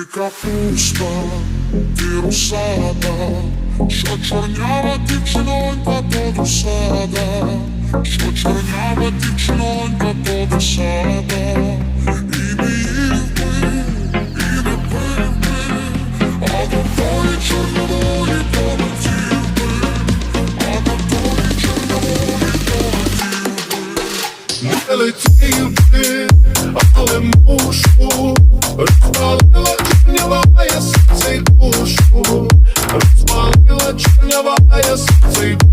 Ти капуста, ти русада, що чорнява дівчинонька то что що ты дівчинонька то досада, і не їв би, і не пив би, а до тої чорнової полетів би, а то тої чорнової полетів би, не летів би. never buy us sweet.